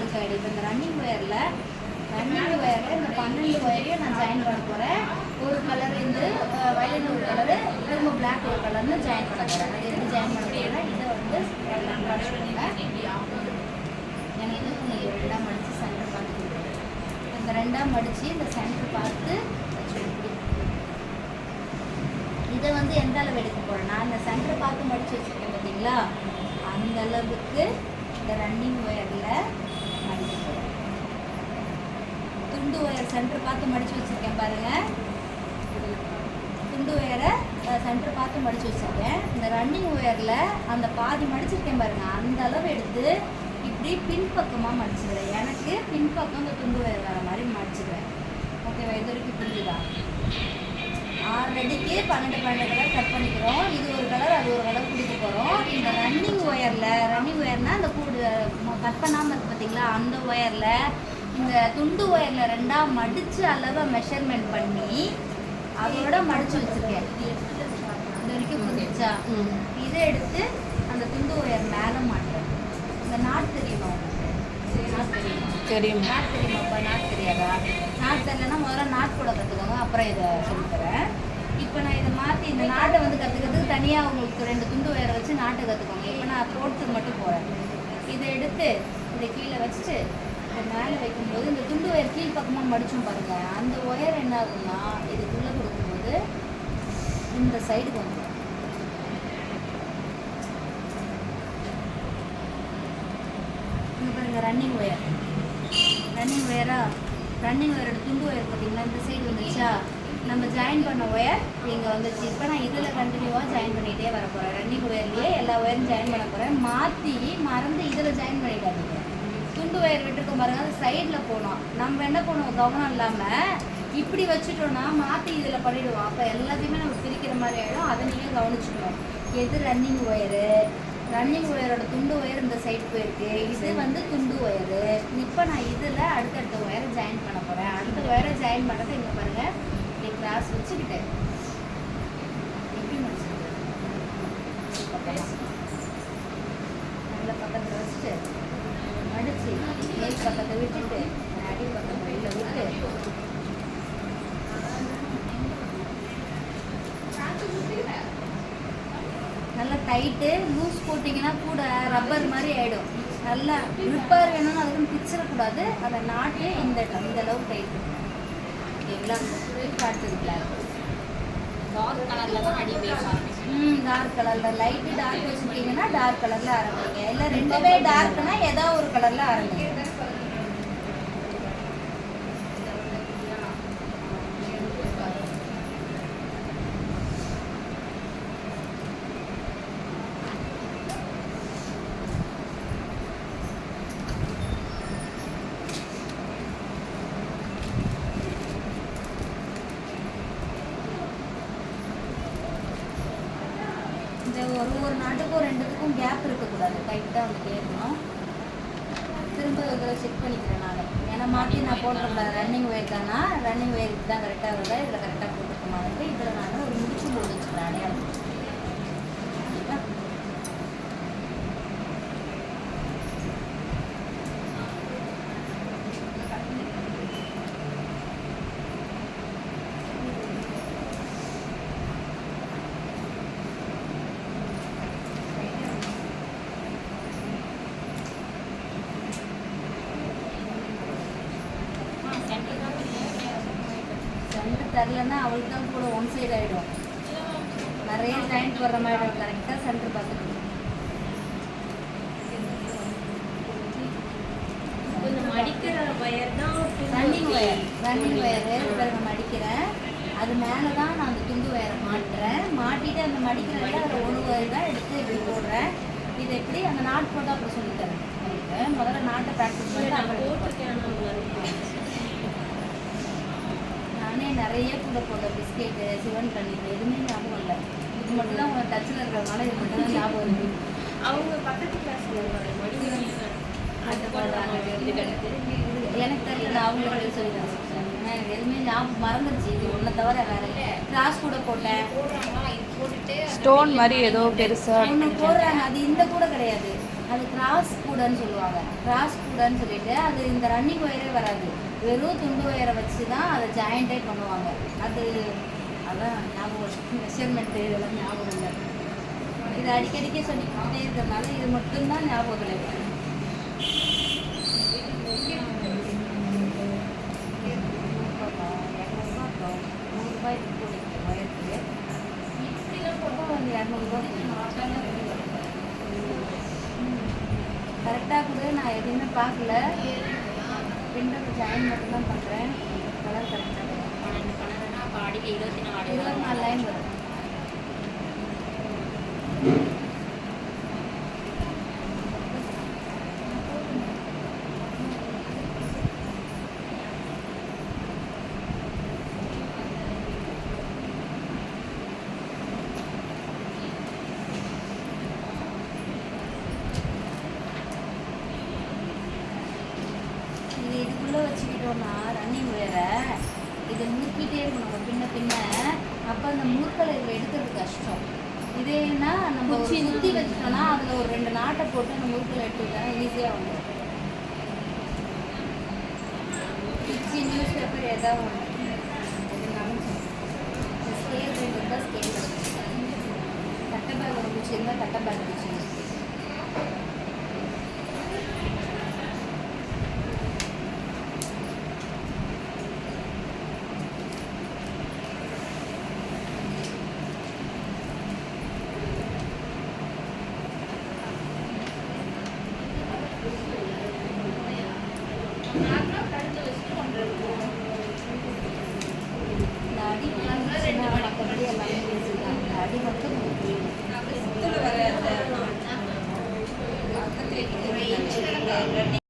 அழுக்காயிடும் இப்போ இந்த running ஒயரில் running ஒயரில் இந்த பன்னெண்டு ஒயரையும் நான் ஜாயின் பண்ண போகிறேன் ஒரு கலர் இந்த வயலின் ஒரு கலரு திரும்ப பிளாக் ஒரு கலர்னு ஜாயின் பண்ண போகிறேன் அது எப்படி ஜாயின் பண்ண போகிறேன் இதை வந்து நான் எனக்கு இது கொஞ்சம் ரெண்டாம் மடித்து சென்டர் பார்த்து கொடுக்குறேன் இந்த ரெண்டாம் மடித்து இந்த சென்டர் பார்த்து இதை வந்து எந்த அளவு எடுக்க போகிறேன் நான் இந்த சென்டர் பார்த்து மடித்து வச்சுருக்கேன் பார்த்தீங்களா? அந்த அளவுக்கு இந்த ரன்னிங் ஒயரில் துண்டு ஒயர் சென்டர் பார்த்து மடித்து வச்சுருக்கேன் பாருங்கள் துண்டு ஒயரை சென்டர் பார்த்து மடித்து வச்சுருக்கேன். இந்த ரன்னிங் ஒயரில் அந்த பாதி மடிச்சிருக்கேன் பாருங்க. அந்த அளவு எடுத்து இப்படி பின்பக்கமாக மடிச்சிடுறேன் எனக்கு பின்பக்கம் இந்த துண்டு ஒயர் வர மாதிரி மடிச்சிடுவேன் ஓகேவா இது வரைக்கும் புரிஞ்சுதா? ஆல்ரெடிக்கு பன்னெண்டு பன்னெண்டு கலர் கட் பண்ணிக்கிறோம். இது ஒரு கலர் அது ஒரு கலர் பிடிக்க போகிறோம் இந்த ரன்னிங் ஒயரில் ரன்னிங் ஒயர்னால் அந்த கூடு கட் பண்ணாமல் இருக்கு பார்த்தீங்களா அந்த ஒயரில் இந்த துண்டு ஒயரில் ரெண்டாக மடித்து அளவை மெஷர்மெண்ட் பண்ணி அதோட மடிச்சு வச்சிருக்கேன். இது வரைக்கும் புரிஞ்சுச்சா? இதை எடுத்து அந்த துண்டு ஒயர் மேலே மாட்டுறேன். இந்த நாட் தெரியுமா தெரியுமா? நாட் தெரியுமாப்பா நாட் தெரியாதா? நாட் தெரியலன்னா முதல்ல நாட் கூட கற்றுக்கோங்க அப்புறம் இதை சொல்லித்தரேன். இப்போ நான் இதை மாற்றி இந்த நாட்டை வந்து கற்றுக்கிறதுக்கு தனியாக உங்களுக்கு ரெண்டு துண்டு ஒயரை வச்சு நாட்டை கற்றுக்கோங்க இப்போ நான் போட்டுக்கு மட்டும் போகிறேன் இதை எடுத்து இதை கீழே வச்சுட்டு இப்போ மேலே வைக்கும்போது இந்த துண்டு ஒயர் கீழ் பக்கமாக மடிச்சும் பாருங்க. அந்த ஒயர் என்ன ஆகும்னா இதுக்குள்ளே கொடுக்கும்போது இந்த சைடுக்கு வந்துடும். இங்கே பாருங்க ரன்னிங் ஒயர் ரன்னிங் ஒயரா ரன்னிங் ஒயரோட துண்டு ஒயர் பார்த்தீங்கன்னா இந்த சைடு வந்துச்சா நம்ம ஜாயின் பண்ண ஒயர் இங்கே வந்துச்சு இப்போ நான் இதில் கண்டினியூவாக ஜாயின் பண்ணிகிட்டே வர போகிறேன் ரன்னிங் ஒயர்லேயே எல்லா ஒயரும் ஜாயின் பண்ண போகிறேன் மாற்றி மறந்து இதில் ஜாயின் பண்ணிடாதீங்க. துண்டு ஒயர் விட்டுருக்கோம் பாருங்க அது சைடில் போனோம் நம்ம என்ன பண்ணுவோம்? கவனம் இல்லாமல் இப்படி வச்சுட்டோம்னா மாற்றி இதில் பண்ணிவிடுவோம் அப்போ எல்லாத்தையுமே நம்ம பிரிக்கிற மாதிரி ஆகிடும் அதை நீங்கள் கவனிச்சுக்கணும். எது ரன்னிங் ஒயரு ரன்னிங் ஒயரோட துண்டு ஒயர் இந்த சைடு போயிருக்கு. இது வந்து துண்டு ஒயரு இப்போ நான் இதில் அடுத்தடுத்த ஒயரை ஜாயின் பண்ண போகிறேன் அடுத்த ஒயரை ஜாயின் பண்ணுறது இங்கே பாருங்கள் இப்படி கிராஸ் வச்சுக்கிட்டு. எப்படி முடிச்சுக்கிட்டு பக்கத்தில் வச்சுட்டு. அடித்து மேல் பக்கத்தை விட்டுட்டு அடி பக்கத்தை வெளியில் விட்டு. நல்லா டைட்டு லூஸ் போட்டிங்கன்னா கூட ரப்பர் மாதிரி ஆகிடும் நல்லா ரிப்பேர் வேணும்னு அதுக்குன்னு பிச்சிடக்கூடாது அதை நாட்டு இந்த இந்த அளவுக்கு டைட்டு ஓகேங்களா? காட்டுது பிளாக் டார்க் கலர்ல தான் அடி ஆரம்பிச்சு ம் டார்க் கலரில் லைட்டு டார்க் வச்சுருக்கீங்கன்னா டார்க் கலரில் ஆரம்பிங்க. இல்லை ரெண்டுமே டார்க்னா ஏதோ ஒரு கலரில் ஆரம்பிங்க இந்த ஒரு ஒரு நாட்டுக்கும் ரெண்டுத்துக்கும் கேப் இருக்கக்கூடாது. டைட்டாக வந்து கேட்கணும். திரும்ப இதில் செக் பண்ணிக்கிறேன் நான். ஏன்னா மாற்றி நான் போட்டிருந்தேன். ரன்னிங் ஒயர் தானா? ரன்னிங் ஒயருக்கு தான் கரெக்டாக வருதா? இதில் கரெக்டாக போட்டுருக்கோமான்ட்டு இதில் நான் சென்டர் தரலன்னா அவளுக்கு தான் கூட ஒன் சைடு ஆகிடும் நிறைய ஜாயிண்ட் வர்ற மாதிரி ஆகிடும் கரெக்டாக சென்டர் பார்த்துக்கணும். இந்த மடிக்கிற தான் ரன்னிங் ஒயர் ரன்னிங் மடிக்கிறேன். அது மேலே தான் நான் அந்த துண்டு ஒயரை மாட்டுறேன். மாட்டிட்டு அந்த மடிக்கிற அதில் ஒரு ஒயர் தான் எடுத்து இப்படி போடுறேன். இது எப்படி அந்த நாட் போட்டால் அப்புறம் சொல்லித்தரேன் முதல்ல நாட்டை ப்ராக்டிஸ் பண்ணி போட்டிருக்கேன் ஆனா உங்களுக்கு நானே நிறைய கூட போட்டேன் பிஸ்கெட்டு சிவன் கண்ணீர் எதுவுமே ஞாபகம் இல்லை. இது மட்டும் தான் உங்கள் டச்சில் இருக்கிறதுனால இது மட்டும் தான் ஞாபகம் இருக்கு. அவங்க பக்கத்து கிளாஸ்ல எனக்கு தெரியல நான் அவங்களுக்கு சொல்லி தான் ஏன்னா எனக்கு எதுவுமே ஞாபகம் மறந்துருச்சு. இது ஒன்றை தவிர வேற கிளாஸ் கூட போட்டேன். போடுறாங்களா? இது போட்டுட்டு ஸ்டோன் மாதிரி ஏதோ பெருசா ஒன்று போடுறாங்க. அது இந்த கூட கிடையாது. அது கிராஸ் கூடன்னு சொல்லுவாங்க. கிராஸ் கூடன்னு சொல்லிட்டு அது இந்த ரன்னிங் ஒயரே வராது. வெறும் துண்டு ஒயரை வச்சு தான் அதை ஜாயிண்டே பண்ணுவாங்க. அது அதான் ஞாபகம் மெஷர்மெண்ட்டு இதெல்லாம் ஞாபகம் இல்லை. இது அடிக்கடிக்க சொல்லிக்கிட்டே இருக்கிறதுனால இது மட்டும்தான் ஞாபகம் இல்லை. நூறுரூபாய்க்கு போட்டு ஒயருக்கு இப்படிலாம் போட்டால் வந்து இரநூறுபாய்க்கு கரெக்டாக கூட நான் எதுவுமே பார்க்கல. விண்டோவில் ஜாயின் மட்டும் தான் பண்ணுறேன் கலர் கரெக்டாக இருபத்தி நாலு. இருபத்தி நாலு லைன் வரும் இது வச்சுக்கிட்டோம்னா ரன்னிங் வேற. இதை முறுக்கிட்டே இருக்கணும் நம்ம பின்ன பின்ன. அப்போ அந்த முறுக்களை எடுக்கிறது கஷ்டம். இதேனா நம்ம சுற்றி வச்சுட்டோம்னா அதில் ஒரு ரெண்டு நாட்டை போட்டு அந்த முறுக்களை எடுத்துக்கிட்டா ஈஸியாக வந்துடும். குச்சி நியூஸ் பேப்பர் ஏதாவது ஒன்று ஸ்கேல் இருந்தால் ஸ்கேல் கட்டை பேக் இருந்தால் கட்டை பேக் குச்சி. இந்த அடி மேலே